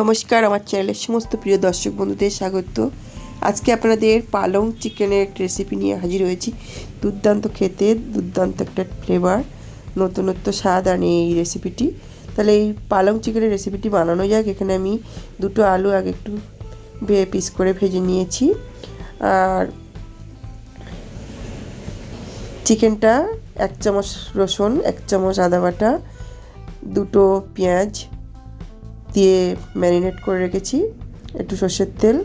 নমস্কার, আমার চ্যানেলের সমস্ত প্রিয় দর্শক বন্ধুদের স্বাগত। আজকে আপনাদের পালং চিকেনের একটা রেসিপি নিয়ে হাজির হয়েছি। দুর্দান্ত খেতে, দুর্দান্ত একটা ফ্লেভার নতুনত্ব স্বাদ আনে এই রেসিপিটি তাহলে এই পালং চিকেনের রেসিপিটি বানানো যাক। এখানে আমি দুটো আলু আগে একটু ভেয়ে পিস করে ভেজে নিয়েছি। আর চিকেনটা এক চামচ রসুন, এক চামচ আদা বাটা, দুটো পেঁয়াজ দিয়ে ম্যারিনেট করে রেখেছি। একটু সর্ষের তেল,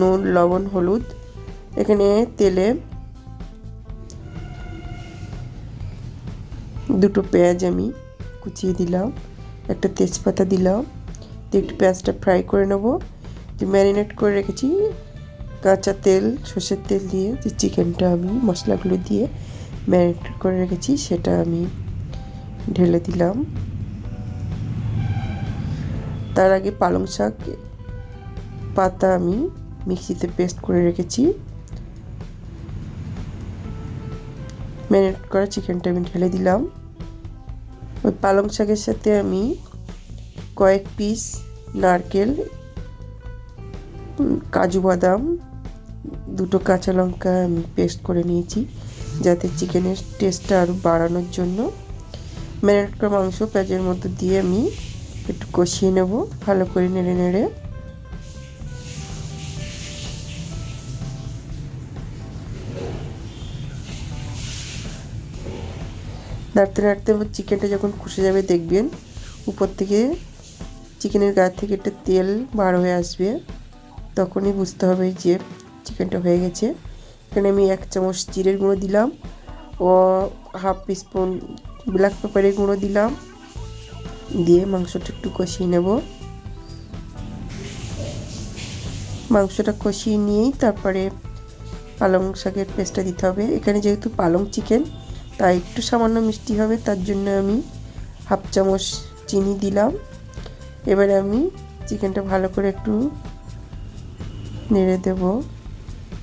নুন, লবণ, হলুদ। এখানে তেলে দুটো পেঁয়াজ আমি কুচিয়ে দিলাম, একটা তেজপাতা দিলাম। দিয়ে একটু পেঁয়াজটা ফ্রাই করে নেব। ম্যারিনেট করে রেখেছি কাঁচা তেল, সর্ষের তেল দিয়ে। যে চিকেনটা আমি, মশলাগুলো দিয়ে ম্যারিনেট করে রেখেছি, সেটা আমি ঢেলে দিলাম। তার আগে পালং শাক, পাতা আমি মিক্সিতে পেস্ট করে রেখেছি। ম্যারিনেট করা চিকেনটা আমি ঢেলে দিলাম। ওই পালং শাকের সাথে আমি কয়েক পিস নারকেল, কাজু বাদাম, দুটো কাঁচা লঙ্কা আমি পেস্ট করে নিয়েছি যাতে চিকেনের টেস্টটা আরও বাড়ানোর জন্য। ম্যারিনেট করা মাংস পেঁয়াজের মধ্যে দিয়ে আমি একটু কষিয়ে নেব, ভালো করে নেড়ে নেড়ে। নাড়তে নাড়তে চিকেনটা যখন কষে যাবে, দেখবেন উপর থেকে চিকেনের গায়ে থেকে একটা তেল বার হয়ে আসবে। তখনই বুঝতে হবে যে চিকেনটা হয়ে গেছে। এখানে আমি এক চামচ জিরের গুঁড়ো দিলাম, ও হাফ স্পুন ব্ল্যাক পেপারের গুঁড়ো দিলাম। দিয়ে মাংসটা একটু কষিয়ে নেব। মাংসটা কষিয়ে নিয়েই তারপরে পালং শাকের পেস্টটা দিতে হবে। এখানে যেহেতু পালং চিকেন, তাই একটু সামান্য মিষ্টি হবে, তার জন্য আমি হাফ চামচ চিনি দিলাম। এবারে আমি চিকেনটা ভালো করে একটু নেড়ে দেব।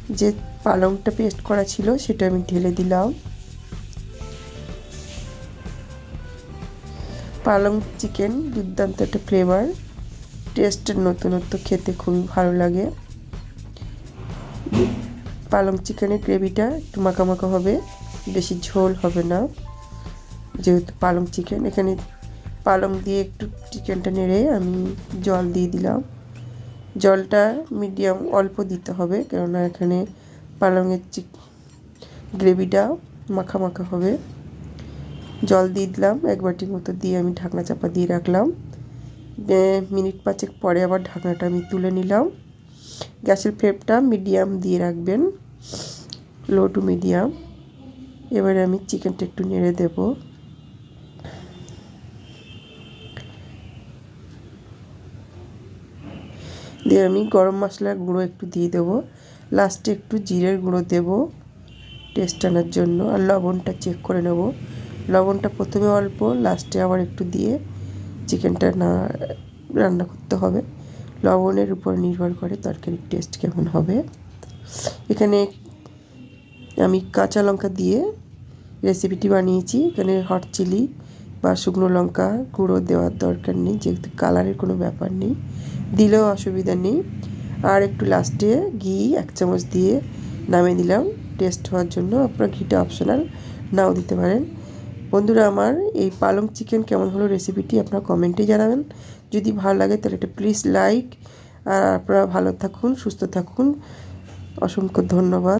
যে পালংটা পেস্ট করা ছিল, সেটা আমি ঢেলে দিলাম। পালং চিকেন, দুর্দান্ত একটা ফ্লেভার টেস্টের নতুনত্ব খেতে খুবই ভালো লাগে। পালং চিকেনের গ্রেভিটা একটু মাখা মাখা হবে, বেশি ঝোল হবে না। যেহেতু পালং চিকেন, এখানে পালং দিয়ে একটু চিকেনটা নেড়ে আমি জল দিয়ে দিলাম। জলটা মিডিয়াম অল্প দিতে হবে, কেননা এখানে পালংয়ের চিক গ্রেভিটা মাখা মাখা হবে। জল দিয়ে দিলাম, এক বাটির মতো দিয়ে আমি ঢাকনা চাপা দিয়ে রাখলাম। মিনিট পাঁচেক পরে আবার ঢাকনাটা আমি তুলে নিলাম। গ্যাসের ফ্লেমটা মিডিয়াম দিয়ে রাখবেন, লো টু মিডিয়াম। এবারে আমি চিকেনটা একটু নেড়ে দেব। দিয়ে আমি গরম মশলার গুঁড়ো একটু দিয়ে দেবো। লাস্টে একটু জিরের গুঁড়ো দেব টেস্ট আনার জন্য, আর লবণটা চেক করে নেব। লবণটা প্রথমে অল্প লাস্টে আবার একটু দিয়ে চিকেনটা না, রান্না করতে হবে। লবণের উপর নির্ভর করে তরকারির টেস্ট কেমন হবে। এখানে আমি কাঁচা লঙ্কা দিয়ে রেসিপিটি বানিয়েছি। এখানে হট চিলি বা শুকনো লঙ্কা গুঁড়ো দেওয়ার দরকার নেই, যেহেতু কালারের কোনো ব্যাপার নেই। দিলেও অসুবিধা নেই। আর একটু লাস্টে ঘি এক চামচ দিয়ে নামিয়ে দিলাম। টেস্ট হওয়ার জন্য আপনার ঘিটা অপশনাল নাও দিতে পারেন। বন্ধুরা আমার এই পালং চিকেন কেমন হলো রেসিপিটি আপনারা কমেন্টে জানাবেন। যদি ভালো লাগে তাহলে এটা প্লিজ লাইক আর আপনারা ভালো থাকুন, সুস্থ থাকুন। অসংখ্য ধন্যবাদ।